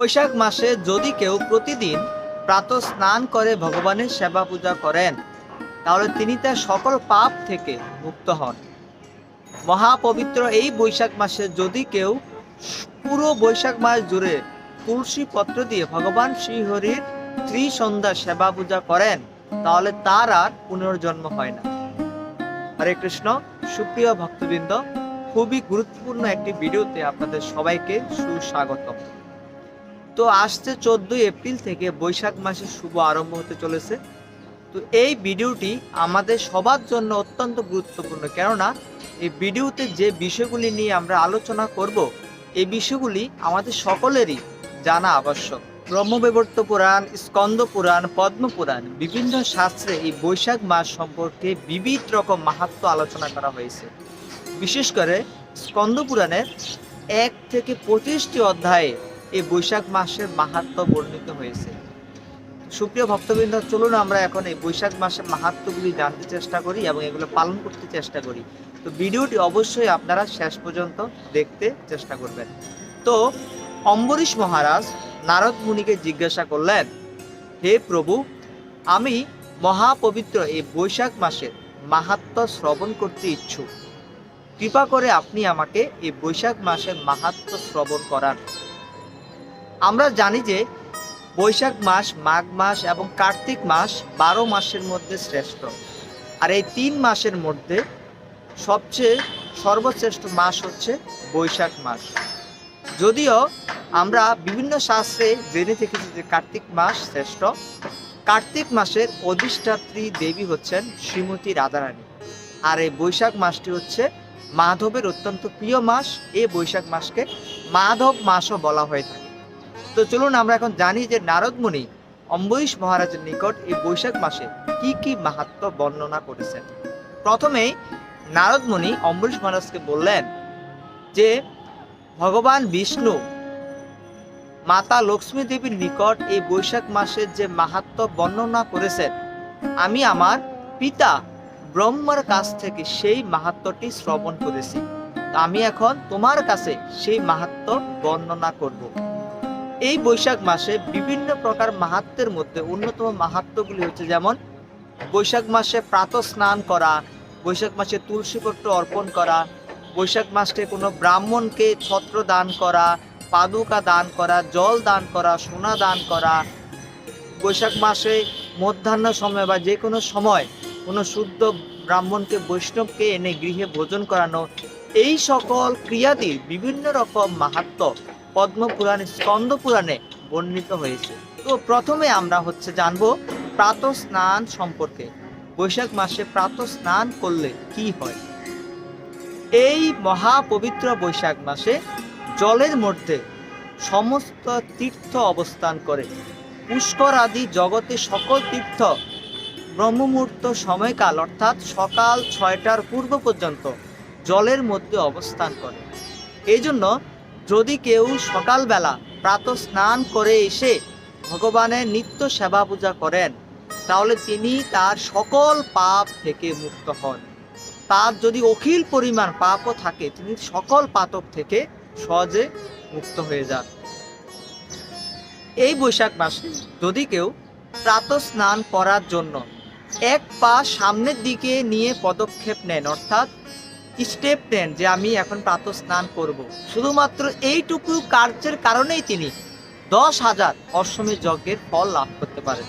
বৈশাখ মাসে যদি কেউ প্রতিদিন প্রাত স্নান করে ভগবানের সেবা পূজা করেন, তাহলে তিনি তার সকল পাপ থেকে মুক্ত হন। মহাপবিত্র এই বৈশাখ মাসে যদি কেউ পুরো বৈশাখ মাস জুড়ে তুলসী পত্র দিয়ে ভগবান শ্রীহরির ত্রিসন্ধ্যা সেবা পূজা করেন, তাহলে তার আর পুনর্জন্ম হয় না। হরে কৃষ্ণ, সুপ্রিয় ভক্তবৃন্দ, খুবই গুরুত্বপূর্ণ একটি ভিডিওতে আপনাদের সবাইকে সুস্বাগতম। তো আসছে চোদ্দই এপ্রিল থেকে বৈশাখ মাসের শুভ আরম্ভ হতে চলেছে। তো এই ভিডিওটি আমাদের সবার জন্য অত্যন্ত গুরুত্বপূর্ণ। কেননা এই ভিডিওতে যে বিষয়গুলি নিয়ে আমরা আলোচনা করব, এই বিষয়গুলি আমাদের সকলেরই জানা আবশ্যক। ব্রহ্মবিবর্ত পুরাণ, স্কন্দ পুরাণ, পদ্ম পুরাণ বিভিন্ন শাস্ত্রে এই বৈশাখ মাস সম্পর্কে বিবিধ রকম মাহাত্ম আলোচনা করা হয়েছে। বিশেষ করে স্কন্দ পুরাণের এক থেকে পঁচিশটি অধ্যায়ে এই বৈশাখ মাসের মাহাত্ম বর্ণিত হয়েছে। সুপ্রিয় ভক্তবৃন্দ, চলুন আমরা এখন এই বৈশাখ মাসের মাহাত্মগুলি জানতে চেষ্টা করি এবং এগুলো পালন করতে চেষ্টা করি। তো ভিডিওটি অবশ্যই আপনারা শেষ পর্যন্ত দেখতে চেষ্টা করবেন। তো অম্বরীশ মহারাজ নারদ মুনিকে জিজ্ঞাসা করলেন, হে প্রভু, আমি মহাপবিত্র এই বৈশাখ মাসের মাহাত্ম শ্রবণ করতে ইচ্ছুক। কৃপা করে আপনি আমাকে এই বৈশাখ মাসের মাহাত্ম শ্রবণ করান। আমরা জানি যে বৈশাখ মাস, মাঘ মাস এবং কার্তিক মাস বারো মাসের মধ্যে শ্রেষ্ঠ। আর এই তিন মাসের মধ্যে সবচেয়ে সর্বশ্রেষ্ঠ মাস হচ্ছে বৈশাখ মাস। যদিও আমরা বিভিন্ন শাস্ত্রে জেনে থেকেছি যে কার্তিক মাস শ্রেষ্ঠ। কার্তিক মাসের অধিষ্ঠাত্রী দেবী হচ্ছেন শ্রীমতী রাধারানী। আর এই বৈশাখ মাসটি হচ্ছে মাধবের অত্যন্ত প্রিয় মাস। এই বৈশাখ মাসকে মাধব মাসও বলা হয়ে থাকে। তো চলুন আমরা এখন জানি যে নারদ মুনি অম্বরীশ মহারাজের নিকট এই বৈশাখ মাসে কি কি মাহাত্ম বর্ণনা করেছেন। প্রথমেই নারদ মুনি অম্বরীশ মহারাজকে বললেন যে, ভগবান বিষ্ণু মাতা লক্ষ্মী দেবীর নিকট এই বৈশাখ মাসের যে মাহাত্ম বর্ণনা করেছেন, আমি আমার পিতা ব্রহ্মার কাছ থেকে সেই মাহাত্মটি শ্রবণ করেছি। আমি এখন তোমার কাছে সেই মাহাত্ম বর্ণনা করব। এই বৈশাখ মাসে বিভিন্ন প্রকার মাহাত্মের মধ্যে অন্যতম মাহাত্মগুলি হচ্ছে যেমন, বৈশাখ মাসে প্রাত স্নান করা, বৈশাখ মাসে তুলসীপত্র অর্পণ করা, বৈশাখ মাসে কোনো ব্রাহ্মণকে ছত্র দান করা, পাদুকা দান করা, জল দান করা, সোনা দান করা। বৈশাখ মাসে মধ্যাহ্ন সময় বা যে কোনো সময় কোনো শুদ্ধ ব্রাহ্মণকে, বৈষ্ণবকে এনে গৃহে ভোজন করানো, এই সকল ক্রিয়াদির বিভিন্ন রকম মাহাত্ম পদ্ম পুরাণে, স্কন্দ পুরাণে বর্ণিত হয়েছে। তো প্রথমে আমরা হচ্ছে জানব প্রাত স্নান সম্পর্কে। বৈশাখ মাসে প্রাত স্নান করলে কি হয়? এই মহাপবিত্র বৈশাখ মাসে জলের মধ্যে সমস্ত তীর্থ অবস্থান করে। পুষ্কর আদি জগতে সকল তীর্থ ব্রহ্মমুহূর্ত সময়কাল, অর্থাৎ সকাল ছয়টার পূর্ব পর্যন্ত জলের মধ্যে অবস্থান করে। এই জন্য যদি কেউ সকালবেলা প্রাত স্নান করে এসে ভগবানের নিত্য সেবা পূজা করেন, তাহলে তিনি তার সকল পাপ থেকে মুক্ত হন। তার যদি অখিল পরিমাণ পাপও থাকে, তিনি সকল পাতক থেকে সহজে মুক্ত হয়ে যান। এই বৈশাখ মাসে যদি কেউ প্রাত স্নান করার জন্য এক পা সামনের দিকে নিয়ে পদক্ষেপ নেন, অর্থাৎ স্টেপ নেন যে আমি এখন প্রাত স্নান করব। শুধুমাত্র এইটুকু কার্যের কারণেই তিনি দশ হাজার অশ্বমের যজ্ঞের ফল লাভ করতে পারেন।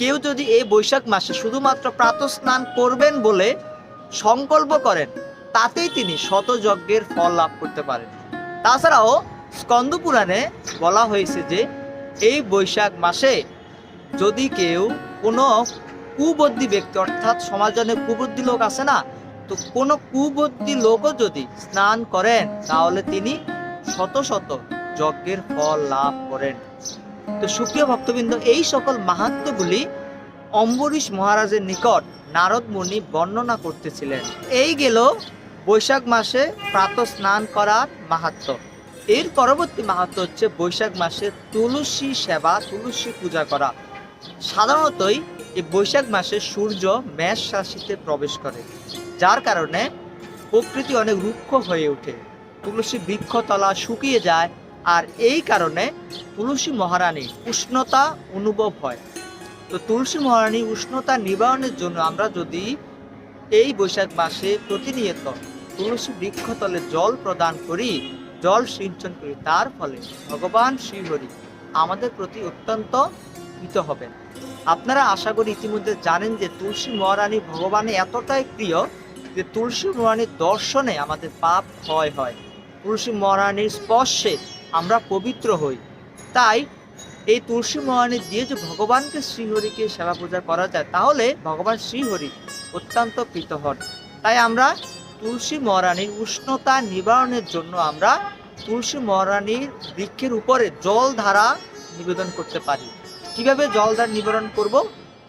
কেউ যদি এই বৈশাখ মাসে শুধুমাত্র প্রাত স্নান করবেন বলে সংকল্প করেন, তাতেই তিনি শত যজ্ঞের ফল লাভ করতে পারেন। তাছাড়াও স্কন্দ পুরাণে বলা হয়েছে যে এই বৈশাখ মাসে যদি কেউ কোনো কুবুদ্ধি ব্যক্তি, অর্থাৎ সমাজে অনেক কুবুদ্ধি লোক আছে না তো কোনো কুবুদ্ধি লোকও যদি স্নান করেন, তাহলে তিনি শত শত যজ্ঞের ফল লাভ করেন। তো সুপ্রিয় ভক্তবৃন্দ, এই সকল মাহাত্মগুলি অম্বরীশ মহারাজের নিকট নারদ মুনি বর্ণনা করতেছিলেন। এই গেল বৈশাখ মাসে প্রাত স্নান করার মাহাত্ম এর পরবর্তী মাহাত্ম হচ্ছে বৈশাখ মাসে তুলসী সেবা, তুলসী পূজা করা। সাধারণতই এই বৈশাখ মাসে সূর্য মেষ রাশিতে প্রবেশ করে। যার কারণে প্রকৃতি অনেক রুক্ষ হয়ে ওঠে। তুলসী বৃক্ষতলা শুকিয়ে যায় আর এই কারণে তুলসী মহারানীর উষ্ণতা অনুভব হয়। তো তুলসী মহারানী উষ্ণতা নিবারণের জন্য আমরা যদি এই বৈশাখ মাসে প্রতিনিয়ত তুলসী বৃক্ষতলে জল প্রদান করি, জল সিঞ্চন করি, তার ফলে ভগবান শ্রীহরি আমাদের প্রতি অত্যন্ত হিত হবেন। আপনারা আশা করি ইতিমধ্যে জানেন যে তুলসী মহারানী ভগবানের এতটাই প্রিয় যে তুলসী মহারানীর দর্শনে আমাদের পাপ ক্ষয় হয়। তুলসী মহারানীর স্পর্শে আমরা পবিত্র হই। তাই এই তুলসী মহারানী দিয়ে যে ভগবানকে শ্রীহরিকে সেবা পূজা করা যায়, তাহলে ভগবান শ্রীহরি অত্যন্ত প্রীত হন। তাই আমরা তুলসী মহারানীর উষ্ণতা নিবারণের জন্য আমরা তুলসী মহারানীর বৃক্ষের উপরে জল ধারা নিবেদন করতে পারি। কীভাবে জল ধারা নিবারণ করব?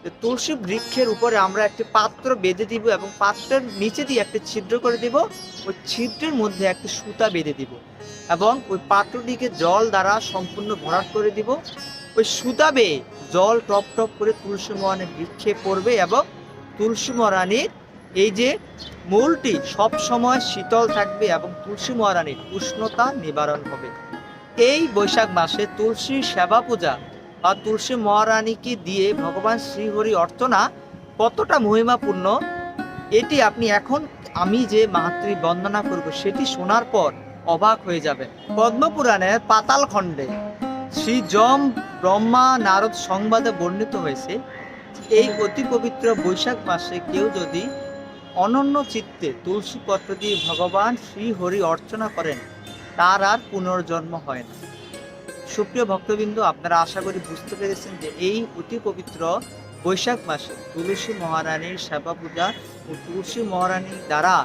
তুলসী বৃক্ষের উপরে আমরা একটি পাত্র বেঁধে দিব এবং পাত্রের নিচে দিয়ে একটা ছিদ্র করে দিব। ওই ছিদ্রের মধ্যে একটি সুতা বেঁধে দিব এবং ওই পাত্রটিকে জল দ্বারা সম্পূর্ণ ভরাট করে দিব। ওই সুতা বেয়ে জল টপ টপ করে তুলসী মহারানীর বৃক্ষে পড়বে এবং তুলসী মহারানীর এই যে মূলটি সব সময় শীতল থাকবে এবং তুলসী মহারানীর উষ্ণতা নিবারণ হবে। এই বৈশাখ মাসে তুলসী সেবা পূজা তুলসী মহারানীকে দিয়ে ভগবান শ্রীহরি অর্চনা কতটা মহিমাপূর্ণ, এটি আপনি এখন আমি যে মাতৃ বন্দনা করব সেটি শোনার পর অবাক হয়ে যাবে পদ্মপুরাণের পাতাল খণ্ডে শ্রী যম ব্রহ্মা নারদ সংবাদে বর্ণিত হয়েছে এই অতি পবিত্র বৈশাখ মাসে কেউ যদি অনন্য চিত্তে তুলসী পত্র দিয়ে ভগবান শ্রী হরি অর্চনা করেন, তার আর পুনর্জন্ম হয় না। সুপ্রিয় ভক্তবৃন্দ, আপনারা আশা করি বুঝতে পেরেছেন যে এই অতি পবিত্র বৈশাখ মাসে তুলসী মহারানীর সেবা পূজা ও তুলসী মহারানীর দ্বারা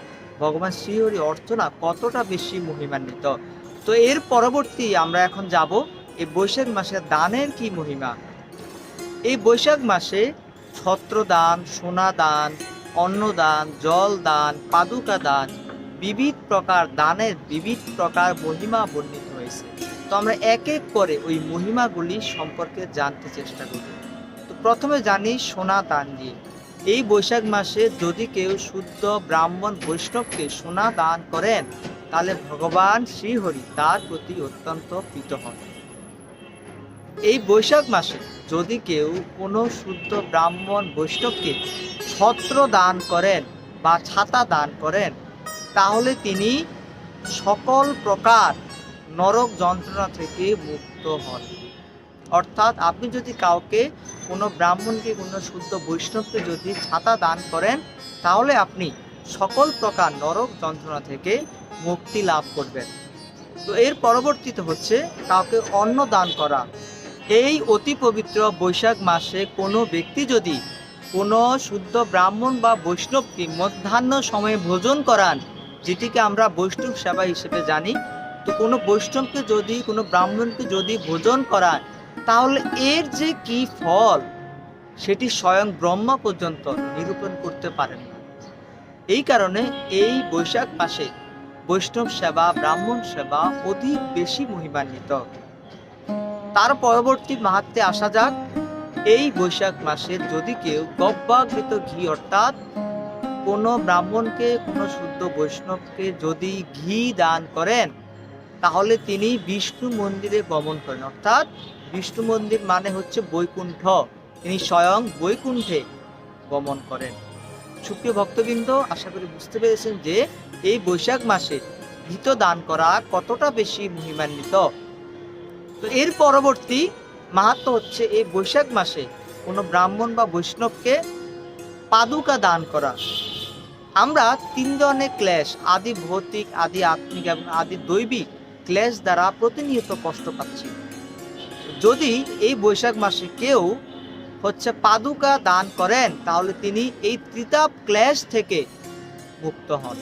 ভগবান শ্রীহরি অর্চনা কতটা বেশি মহিমান্বিত। তো এর পরবর্তী আমরা এখন যাব এই বৈশাখ মাসে দানের কি মহিমা। এই বৈশাখ মাসে ছত্রদান সোনা দান অন্নদান জল দান পাদুকা দান বিবিধ প্রকার দানের বিবিধ প্রকার মহিমা বর্ণিত হয়েছে। তো আমরা এক এক করে ওই মহিমাগুলি সম্পর্কে জানতে চেষ্টা করি। তো প্রথমে জানি সোনা দান দিয়ে। এই বৈশাখ মাসে যদি কেউ শুদ্ধ ব্রাহ্মণ বৈষ্ণবকে সোনা দান করেন, তাহলে ভগবান শ্রীহরি তার প্রতি অত্যন্ত প্রীত হন। এই বৈশাখ মাসে যদি কেউ কোনো শুদ্ধ ব্রাহ্মণ বৈষ্ণবকে ছত্র দান করেন বা ছাতা দান করেন, তাহলে তিনি সকল প্রকার নরক যন্ত্রণা থেকে মুক্ত হন। অর্থাৎ আপনি যদি কাউকে কোনো ব্রাহ্মণকে, কোনো শুদ্ধ বৈষ্ণবকে যদি ছাতা দান করেন, তাহলে আপনি সকল প্রকার নরক যন্ত্রণা থেকে মুক্তি লাভ করবেন। তো এর পরবর্তীতে হচ্ছে কাউকে অন্ন দান করা। এই অতি পবিত্র বৈশাখ মাসে কোনো ব্যক্তি যদি কোনো শুদ্ধ ব্রাহ্মণ বা বৈষ্ণবকে মধ্যাহ্ন সময়ে ভোজন করান, যেটিকে আমরা বৈষ্ণব সেবা হিসেবে জানি তো কোনো বৈষ্ণবকে যদি, কোনো ব্রাহ্মণকে যদি ভোজন করায়, তাহলে এর যে কি ফল, সেটি স্বয়ং ব্রহ্মা পর্যন্ত নিরূপণ করতে পারেন না। এই কারণে এই বৈশাখ মাসে বৈষ্ণব সেবা, ব্রাহ্মণ সেবা অধিক বেশি মহিমান্বিত। তার পরবর্তী মাহাত্মে আসা যাক। এই বৈশাখ মাসে যদি কেউ গব্বাকৃত ঘি, অর্থাৎ কোনো ব্রাহ্মণকে, কোনো শুদ্ধ বৈষ্ণবকে যদি ঘি দান করেন তাহলে তিনি বিষ্ণু মন্দিরে গমন করেন। অর্থাৎ বিষ্ণু মন্দির মানে হচ্ছে বৈকুণ্ঠ। তিনি স্বয়ং বৈকুণ্ঠে গমন করেন। সুপ্রিয় ভক্তবৃন্দ, আশা করি বুঝতে পেরেছেন যে এই বৈশাখ মাসে ঘিত দান করা কতটা বেশি মহিমান্বিত। তো এর পরবর্তী মাহাত্ম হচ্ছে এই বৈশাখ মাসে কোনো ব্রাহ্মণ বা বৈষ্ণবকে পাদুকা দান করা। আমরা তিন ধরনের ক্লেশ, আদি ভৌতিক, আদি আত্মিক এবং আদি দৈবিক ক্লেশ দ্বারা প্রতিনিয়ত কষ্ট পাচ্ছি। যদি এই বৈশাখ মাসে কেউ হচ্ছে পাদুকা দান করেন, তাহলে তিনি এই ত্রিতাপ ক্লেশ থেকে মুক্ত হন।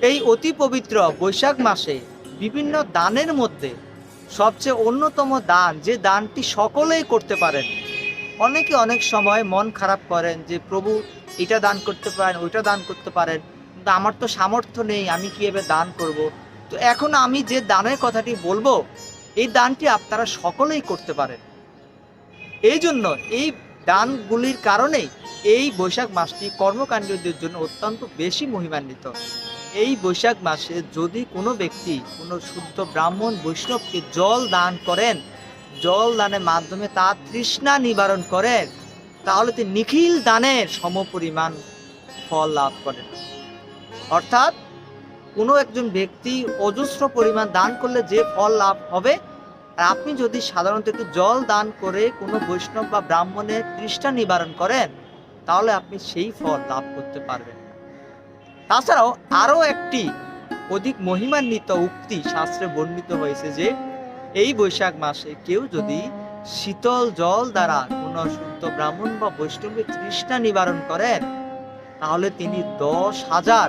এই অতি পবিত্র বৈশাখ মাসে বিভিন্ন দানের মধ্যে সবচেয়ে অন্যতম দান, যে দানটি সকলেই করতে পারেন। অনেকে অনেক সময় মন খারাপ করেন যে, প্রভু, এটা দান করতে পারেন, ওইটা দান করতে পারেন। কিন্তু আমার তো সামর্থ্য নেই, আমি কীভাবে দান করব? তো এখন আমি যে দানের কথাটি বলব, এই দানটি আপনারা সকলেই করতে পারেন। এই জন্য এই দানগুলির কারণেই এই বৈশাখ মাসটি কর্মকাণ্ডীদের জন্য অত্যন্ত বেশি মহিমান্বিত। এই বৈশাখ মাসে যদি কোনো ব্যক্তি, কোনো শুদ্ধ ব্রাহ্মণ বৈষ্ণবকে জল দান করেন, জল দানের মাধ্যমে তার তৃষ্ণা নিবারণ করেন, তাহলে তিনি নিখিল দানের সমপরিমাণ ফল লাভ করেন। অর্থাৎ কোনো একজন ব্যক্তি অজস্র পরিমাণ দান করলে যে ফল লাভ হবে, আর আপনি যদি সাধারণত একটু জল দান করে কোনো বৈষ্ণব বা ব্রাহ্মণের তৃষ্ণা নিবারণ করেন, তাহলে আপনি সেই ফল লাভ করতে পারবেন তাছাড়াও আরও একটি অধিক মহিমান্বিত উক্তি শাস্ত্রে বর্ণিত হয়েছে যে, এই বৈশাখ মাসে কেউ যদি শীতল জল দ্বারা কোনো শুদ্ধ ব্রাহ্মণ বা বৈষ্ণবের তৃষ্ণা নিবারণ করেন, তাহলে তিনি দশ হাজার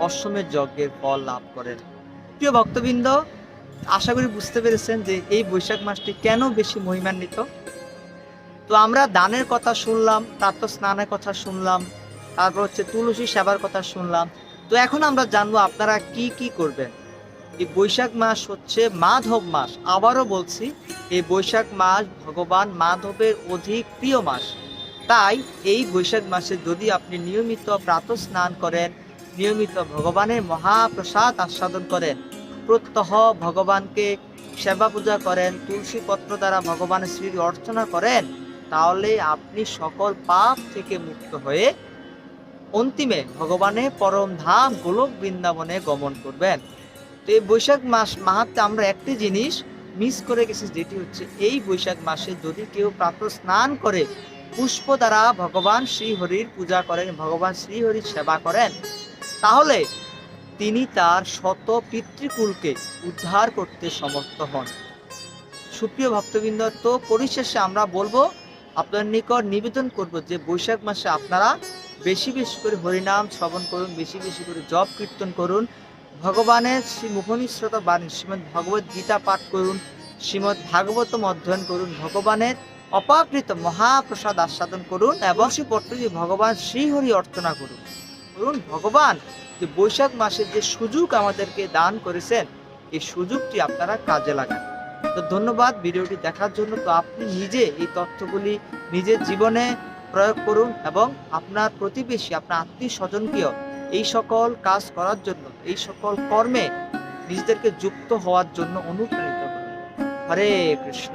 অশ্বমের যজ্ঞের ফল লাভ করেন। প্রিয় ভক্তবৃন্দ, আশা করি বুঝতে পেরেছেন যে এই বৈশাখ মাসটি কেন বেশি মহিমান্বিত? তো আমরা দানের কথা শুনলাম প্রাত স্নানের কথা শুনলাম, তারপর হচ্ছে তুলসী সেবার কথা শুনলাম। তো এখন আমরা জানব আপনারা কি কি করবেন? এই বৈশাখ মাস হচ্ছে মাধব মাস। আবারও বলছি, এই বৈশাখ মাস ভগবান মাধবের অধিক প্রিয় মাস। তাই এই বৈশাখ মাসে যদি আপনি নিয়মিত প্রাত স্নান করেন নিয়মিত ভগবানের মহাপ্রসাদ আস্বাদন করেন প্রত্যহ ভগবানকে সেবা পূজা করেন, তুলসী পত্র দ্বারা ভগবানের শ্রী অর্চনা করেন, তাহলে আপনি সকল পাপ থেকে মুক্ত হয়ে অন্তিমে ভগবানের পরম ধাম গোলক বৃন্দাবনে গমন করবেন। তো এই বৈশাখ মাস মাহাত্মে আমরা একটি জিনিস মিস করে গেছি, যেটি হচ্ছে এই বৈশাখ মাসে যদি কেউ প্রাত স্নান করে, পুষ্প দ্বারা ভগবান শ্রীহরির পূজা করেন, ভগবান শ্রীহরির সেবা করেন তাহলে তিনি তার শত পিতৃকুলকে উদ্ধার করতে সমর্থ হন। সুপ্রিয় ভক্তবৃন্দ, তো পরিশেষে আমরা বলব, আপনার নিকট নিবেদন করব যে বৈশাখ মাসে আপনারা বেশি বেশি করে হরিনাম শ্রবণ করুন, বেশি বেশি করে জপ কীর্তন করুন। ভগবানের শ্রী মুখনিশ্রত বাণী, শ্রীমদ ভগবত গীতা পাঠ করুন, শ্রীমদ ভাগবতম অধ্যয়ন করুন, ভগবানের অপাকৃত মহাপ্রসাদ আস্বাদন করুন এবং শ্রী ভগবান শ্রীহরি অর্চনা করুন। করুন ভগবান যে বৈশাখ মাসের যে সুযোগ আমাদেরকে দান করেছেন, এই সুযোগটি আপনারা কাজে লাগান। তো ধন্যবাদ ভিডিওটি দেখার জন্য। তো আপনি নিজে এই তথ্যগুলি নিজের জীবনে প্রয়োগ করুন এবং আপনার প্রতিবেশী, আপনার আত্মীয় স্বজনকেও এই সকল কাজ করার জন্য, এই সকল কর্মে নিজেদেরকে যুক্ত হওয়ার জন্য অনুপ্রাণিত করুন। হরে কৃষ্ণ।